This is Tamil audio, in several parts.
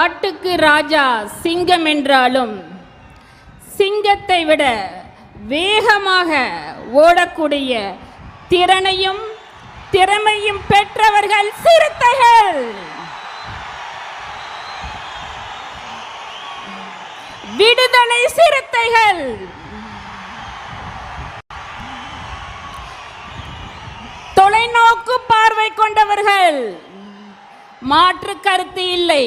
காட்டுக்கு ராஜா சிங்கம் என்றாலும் சிங்கத்தை விட வேகமாக ஓடக்கூடிய திறனையும் திறமையும் பெற்றவர்கள் சிறுத்தைகள். விடுதலை சிறுத்தைகள். தொலைநோக்கு பார்வை கொண்டவர்கள். மாற்று கருத்து இல்லை.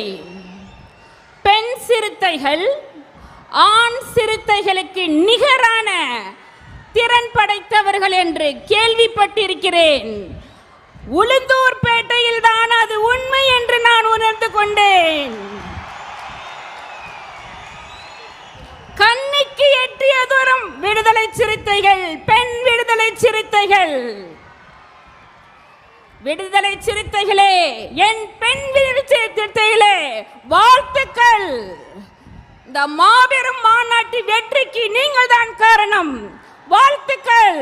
பெண் சிறுத்தைகள் ஆண் சிறுத்தைகளுக்கு நிகரான திறன் படைத்தவர்கள் என்று கேள்விப்பட்டிருக்கிறேன். உளுந்தூர்பேட்டையில் தான் அது உண்மை என்று நான் உணர்ந்து கொண்டேன். கண்ணிக்கு எட்டிய தூரம் விடுதலை சிறுத்தைகள் பெண் விடுதலை சிறுத்தைகள். விடுதலை சிறுத்தைகளே என் பெண் விடுதலை சிறுத்தைகளே வாழ்த்துக்கள். இந்த மாபெரும் மாநாட்டு வெற்றிக்கு நீங்கள் தான் காரணம். வாழ்த்துக்கள்.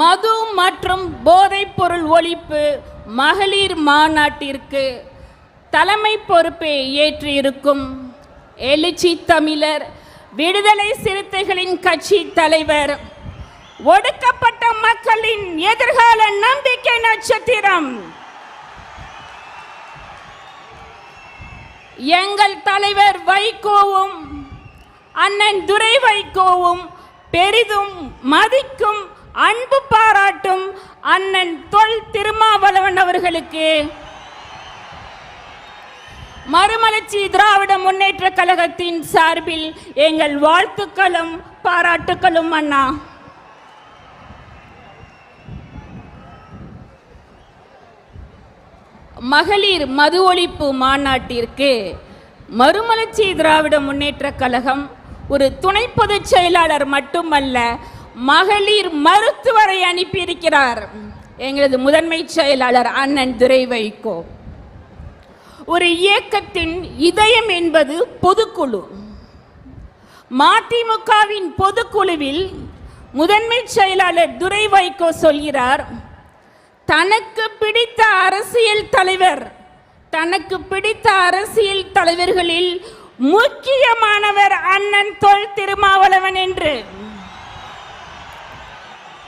மது மற்றும் போதைப் பொருள் ஒழிப்பு மகளிர் மாநாட்டிற்கு தலைமை பொறுப்பை ஏற்றிருக்கும் எழுச்சி தமிழர் விடுதலை சிறுத்தைகளின் கட்சி தலைவர் ஒடுக்கப்பட்ட மக்களின் எதிர்கால நம்பிக்கை நட்சத்திரம். எங்கள் தலைவர் வைகோவும் அண்ணன் துரை வைகோவும் பெரிதும் மதிக்கும் அன்பு பாராட்டும் அண்ணன் தொல் திருமாவளவன் அவர்களுக்கு மறுமலர்ச்சி திராவிட முன்னேற்ற கழகத்தின் சார்பில் எங்கள் வாழ்த்துக்களும் பாராட்டுக்களும் அண்ணா. மகளிர் மது ஒழிப்பு மாநாட்டிற்கு மறுமலர்ச்சி திராவிட முன்னேற்ற கழகம் ஒரு துணை பொதுச் செயலாளர் மட்டுமல்ல மகளிர் மருத்துவரை அனுப்பியிருக்கிறார். எங்களது முதன்மை செயலாளர் அண்ணன் துரை வைகோ ஒரு இயக்கத்தின் இதயம் என்பது பொதுக்குழு. மதிமுகவின் பொதுக்குழுவில் முதன்மை செயலாளர் துரை வைகோ சொல்கிறார் தனக்கு பிடித்த அரசியல் தலைவர் தனக்கு பிடித்த அரசியல் தலைவர்களில் முக்கியமானவர் அண்ணன் தொல் திருமாவளவன் என்று.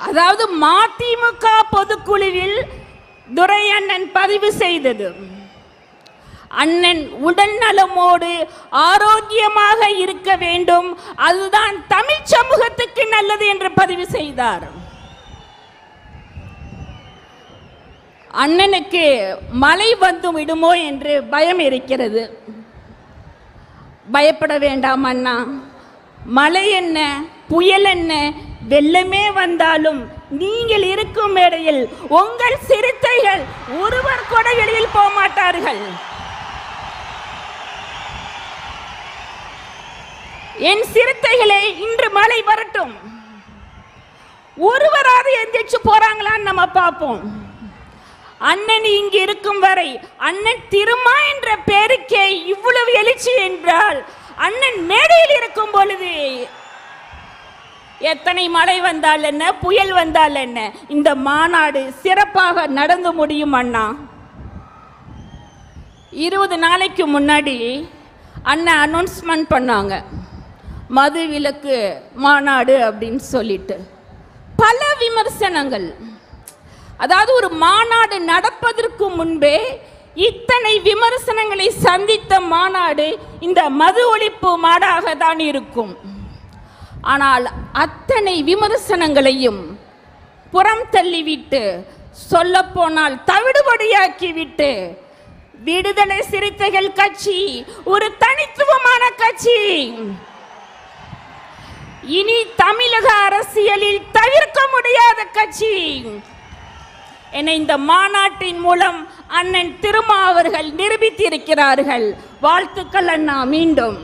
அதாவது மதிமுக பொதுக்குழுவில் துரை அண்ணன் பதிவு செய்தது. அண்ணன் உடல் நலமோடு ஆரோக்கியமாக இருக்க வேண்டும். அதுதான் தமிழ் சமூகத்துக்கு நல்லது என்று பதிவு செய்தார். அண்ணனுக்கு மழை வந்து விடுமோ என்று பயம் இருக்கிறது. பயப்பட வேண்டாம் அண்ணா. மழை என்ன புயல் என்ன வெள்ளமே வந்தாலும் நீங்கள் இருக்கும் மேடையில் உங்கள் சிறுத்தைகள் ஒருவர் கூட வெளியில் போக மாட்டார்கள். என் சிறுத்தைகளே இன்று மழை வரட்டும். ஒருவராவது எந்திரிச்சு போறாங்களான்னு நம்ம பார்ப்போம். அண்ணன் இங்கு இருக்கும் வரை அண்ணன் திருமா என்ற பெயருக்கே இவ்வளவு எழுச்சி என்றால் அண்ணன் மேடையில் இருக்கும் பொழுது எத்தனை மழை வந்தால் என்ன புயல் வந்தால் என்ன இந்த மாநாடு சிறப்பாக நடந்து முடியும் அண்ணா. இருபது நாளைக்கு முன்னாடி அண்ணன் அனௌன்ஸ்மெண்ட் பண்ணாங்க. மது விலக்கு மாநாடு அப்படின்னு சொல்லிட்டு. பல விமர்சனங்கள். அதாவது ஒரு மாநாடு நடப்பதற்கு முன்பே இத்தனை விமர்சனங்களை சந்தித்த மாநாடு இந்த மது ஒழிப்பு மாடாக தான் இருக்கும். ஆனால் அத்தனை விமர்சனங்களையும் புறம் தள்ளிவிட்டு சொல்லப்போனால் தவிடுபடியாக்கிவிட்டு விடுதலை சிறுத்தைகள் கட்சி ஒரு தனித்துவமான கட்சி. இனி தமிழக அரசியலில் தவிர்க்க முடியாத கட்சி. என்னை இந்த மாநாட்டின் மூலம் அண்ணன் திருமா அவர்கள் நிரூபித்திருக்கிறார்கள். வாழ்த்துக்கள் அண்ணா மீண்டும்.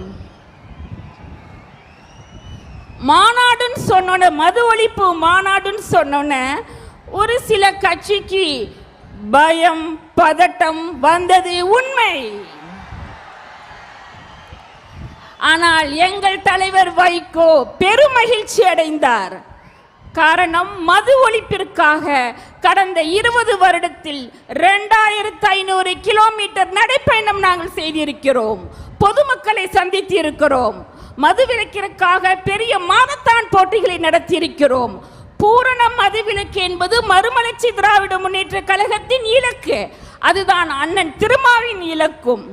மாநாடுன்னு சொன்னோட மது ஒழிப்பு மாநாடுன்னு சொன்னோன்ன ஒரு சில கட்சிக்கு பயம் பதட்டம் வந்தது உண்மை. ஆனால் எங்கள் தலைவர் வைகோ பெருமகிழ்ச்சி அடைந்தார். காரணம் மது ஒழிப்பிற்காக கடந்த இருபது வருடத்தில் ரெண்டாயிரத்து ஐநூறு கிலோமீட்டர் நடைப்பயணம் நாங்கள் செய்திருக்கிறோம். பொதுமக்களை சந்தித்து இருக்கிறோம் மது விலக்கிற்காக பெரிய மாரத்தான் போட்டிகளை நடத்தியிருக்கிறோம். பூரண மதுவிலக்கு என்பது மறுமலர்ச்சி திராவிட முன்னேற்ற கழகத்தின் இலக்கு. அதுதான் அண்ணன் திருமாவின் இலக்கும்.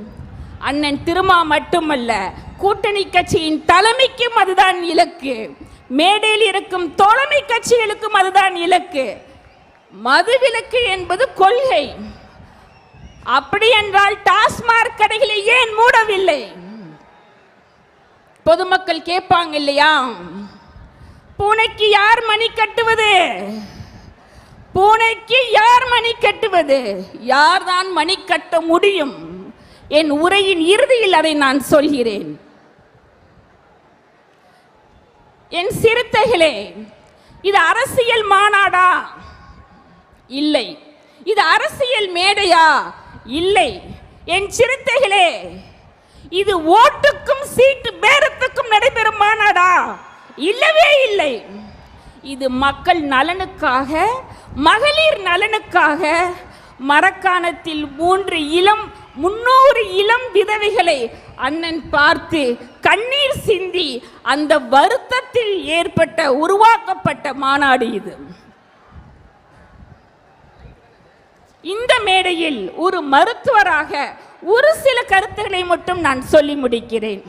அண்ணன் திருமா மட்டுமல்ல கூட்டணி கட்சியின் தலைமைக்கும் அதுதான் இலக்கு. மேடையில் இருக்கும் தோழமை கட்சிகளுக்கும் அதுதான் இலக்கு. மதுவிலக்கு என்பது கொள்கை. அப்படி என்றால் டாஸ்மாக் கடைகளை ஏன் மூடவில்லை? பொதுமக்கள் கேட்பாங்க இல்லையா? பூனைக்கு யார் மணி கட்டுவது? பூனைக்கு யார் மணி கட்டுவது? யார்தான் மணி கட்ட முடியும்? என் உரையின் இறுதியில் அதை நான் சொல்கிறேன். என் சிறுத்தைகளே இது அரசியல் மாநாடா? இல்லை. இது அரசியல் மேடையா? இல்லை. என் சிறுத்தைகளே இது ஓட்டுக்கும் சீட்டு பேரத்துக்கும் நடைபெறும் மாநாடா? இல்லவே இல்லை. இது மக்கள் நலனுக்காக மகளிர் நலனுக்காக மரக்காணத்தில் மூன்று இளம் முன்னூறு இளம் விதவைகளை அண்ணன் பார்த்து கண்ணீர் சிந்தி அந்த வருத்தத்தில் ஏற்பட்ட உருவாக்கப்பட்ட மாநாடு இது. இந்த மேடையில் ஒரு மருத்துவராக ஒரு சில கருத்துக்களை மட்டும் நான் சொல்லி முடிக்கிறேன்.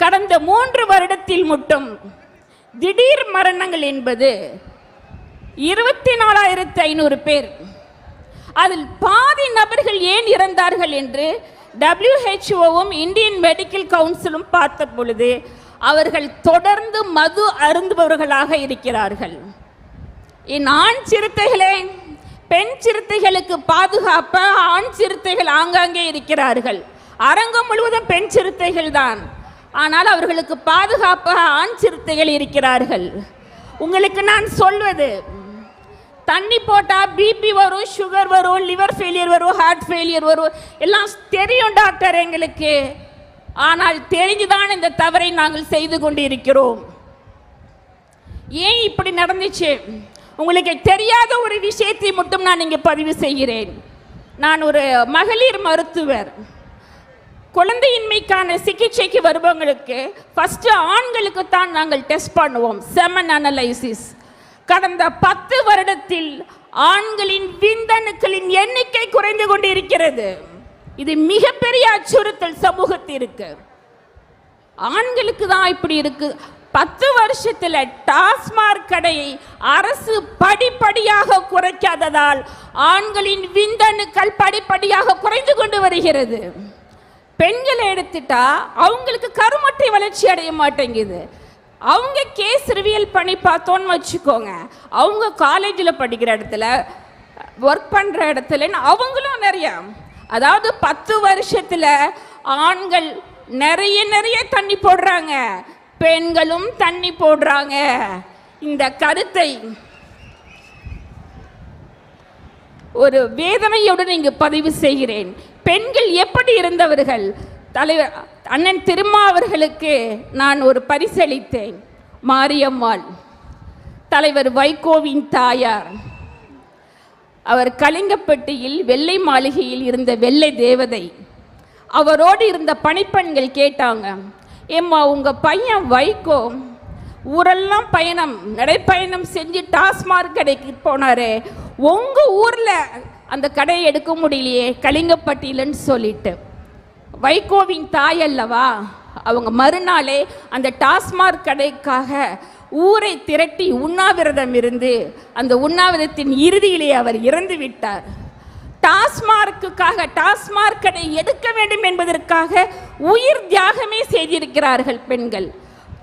கடந்த மூன்று வருடத்தில் மட்டும் திடீர் மரணங்கள் என்பது இருபத்தி நாலாயிரத்தி ஐநூறு பேர். அதில் பாதி நபர்கள் ஏன் இறந்தார்கள் என்று டபிள்யூஹெச்ஓவும் இந்தியன் மெடிக்கல் கவுன்சிலும் பார்த்த பொழுது அவர்கள் தொடர்ந்து மது அருந்துபவர்களாக இருக்கிறார்கள். என் ஆண் சிறுத்தைகளே பெண் சிறுத்தைகளுக்கு பாதுகாப்ப ஆண் சிறுத்தைகள் ஆங்காங்கே இருக்கிறார்கள். அரங்கம் முழுவதும் பெண் சிறுத்தைகள் தான். ஆனால் அவர்களுக்கு பாதுகாப்பாக ஆண் சிறுத்தைகள் இருக்கிறார்கள். உங்களுக்கு நான் சொல்வது தண்ணி போட்டால் பிபி வரும் சுகர் வரும் லிவர் ஃபெயிலியர் வரும் ஹார்ட் ஃபெயிலியர் வரும். எல்லாம் தெரியும் டாக்டர் எங்களுக்கு. ஆனால் தெரிஞ்சுதான் இந்த தவறை நாங்கள் செய்து கொண்டு இருக்கிறோம் ஏன் இப்படி நடந்துச்சு? உங்களுக்கு தெரியாத ஒரு விஷயத்தை மட்டும் நான் இங்கே பதிவு செய்கிறேன். நான் ஒரு மகளிர் மருத்துவர். குழந்தையின்மைக்கான சிகிச்சைக்கு வருபவங்களுக்கு ஃபஸ்ட்டு ஆண்களுக்கு தான் நாங்கள் டெஸ்ட் பண்ணுவோம். செமன் அனலைசிஸ் கடந்த பத்து வருடத்தில் ஆண்களின் விந்தணுக்களின் எண்ணிக்கை குறைந்து கொண்டிருக்கிறது. இது மிகப்பெரிய அச்சுறுத்தல் சமூகத்திற்கு. ஆண்களுக்கு தான் இப்படி இருக்கு. பத்து வருஷத்தில் டாஸ்மாக் கடையை அரசு படிப்படியாக குறைக்காததால் ஆண்களின் விந்தணுக்கள் படிப்படியாக குறைந்து கொண்டு வருகிறது. பெண்களை எடுத்துட்டா அவங்களுக்கு கருமட்டை வளர்ச்சி அடைய மாட்டேங்குது. அவங்க கேஸ் ரிவியல் பண்ணி பார்த்தோன்னு வச்சுக்கோங்க. அவங்க காலேஜில் படிக்கிற இடத்துல ஒர்க் பண்ணுற இடத்துல அவங்களும் நிறைய. அதாவது பத்து வருஷத்தில் ஆண்கள் நிறைய நிறைய தண்ணி போடுறாங்க. பெண்களும் தண்ணி போடுறாங்க. இந்த கருத்தை ஒரு வேதனையுடன் இங்கு பதிவு செய்கிறேன். பெண்கள் எப்படி இருந்தவர்கள்? தலைவர் அண்ணன் திருமா அவர்களுக்கு நான் ஒரு பரிசளித்தேன். மாரியம்மாள் தலைவர் வைகோவின் தாயார். அவர் கலிங்கப்பட்டியில் வெள்ளை மாளிகையில் இருந்த வெள்ளை தேவதை. அவரோடு இருந்த பணிப்பெண்கள் கேட்டாங்க ஏம்மா உங்கள் பையன் வைகோ ஊரெல்லாம் பயணம் நடைப்பயணம் செஞ்சு டாஸ்மார்க் கடைக்கு போனாரு உங்கள் ஊரில் அந்த கடையை எடுக்க முடியலையே கலிங்கப்பட்டியிலன்னு சொல்லிட்டு. வைகோவின் தாய் அல்லவா? அவங்க மறுநாளே அந்த டாஸ்மாக் கடைக்காக ஊரை திரட்டி உண்ணாவிரதம் இருந்து அந்த உண்ணாவிரதத்தின் இறுதியிலே அவர் இறந்து விட்டார். டாஸ்மார்க்குக்காக டாஸ்மாக் கடை எடுக்க வேண்டும் என்பதற்காக உயிர் தியாகமே செய்திருக்கிறார்கள் பெண்கள்.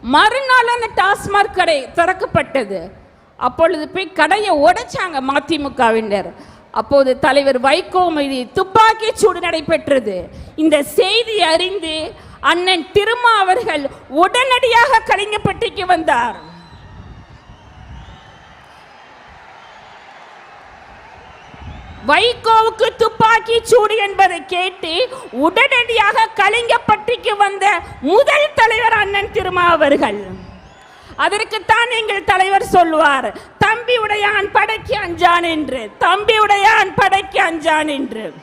மறுநாள் அந்த டாஸ்மார்க் கடை திறக்கப்பட்டது. அப்பொழுது போய் கடையை உடைச்சாங்க மதிமுகவினர். அப்போது தலைவர் வைகோ மீது துப்பாக்கி சூடு நடைபெற்றது. இந்த செய்தி அறிந்து அண்ணன் திருமா அவர்கள் உடனடியாக கலிங்கப்பட்டிக்கு வந்தார். வைகோவுக்கு துப்பாக்கி சூடு என்பதை கேட்டு உடனடியாக கலிங்கப்பட்டிக்கு வந்த முதல் தலைவர் அண்ணன் திருமா அவர்கள். அதற்குத்தான் எங்கள் தலைவர் சொல்வார் தம்பி உடையான் படைக்கு அஞ்சான் என்று. தம்பி உடையான் படைக்கு அஞ்சான் என்று.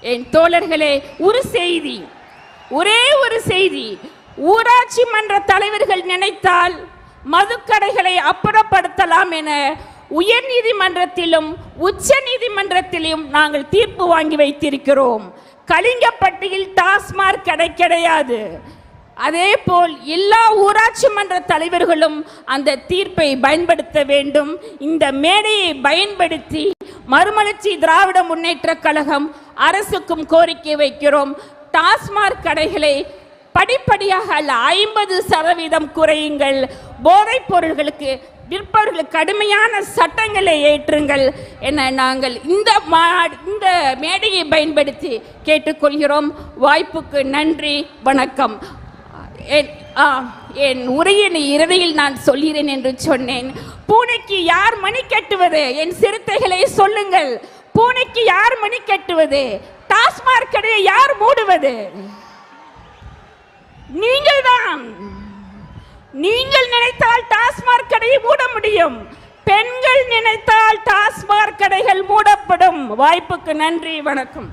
என் தோழர்களே ஒரு செய்தி. ஒரே ஒரு செய்தி. ஊராட்சி மன்ற தலைவர்கள் நினைத்தால் மதுக்கடைகளை அப்புறப்படுத்தலாம் என உயர் நீதிமன்றத்திலும் உச்ச நீதிமன்றத்திலும் நாங்கள் தீர்ப்பு வாங்கி வைத்திருக்கிறோம். கலிங்கப்பட்டியில் டாஸ்மாக் கடை கிடையாது. அதே போல் எல்லா ஊராட்சி மன்ற தலைவர்களும் அந்த தீர்ப்பை பயன்படுத்த வேண்டும். இந்த மேடையை பயன்படுத்தி மறுமலர்ச்சி திராவிட முன்னேற்ற கழகம் அரசுக்கும் கோரிக்கை வைக்கிறோம். டாஸ்மாக் கடைகளை படிப்படியாக அல்ல ஐம்பது சதவீதம் குறையுங்கள். போதைப் பொருள்களுக்கு விற்பவர்களுக்கு கடுமையான சட்டங்களை ஏற்றுங்கள் என நாங்கள் இந்த மா இந்த மேடையை பயன்படுத்தி கேட்டுக்கொள்கிறோம். வாய்ப்புக்கு நன்றி வணக்கம். என் ஆ, என் உரையின் இறுதியில் நான் சொல்கிறேன் என்று சொன்னேன். பூனைக்கு யார் மணி கட்டுவது? என் சிறுத்தைகளை சொல்லுங்கள். பூனைக்கு யார் மணி கட்டுவது? டாஸ்மாக் கடையை யார் மூடுவது? நீங்கள் தான் நீங்கள் நினைத்தால் டாஸ்மாக் கடையை மூட முடியும். பெண்கள் நினைத்தால் டாஸ்மாக் கடைகள் மூடப்படும். வாய்ப்புக்கு நன்றி வணக்கம்.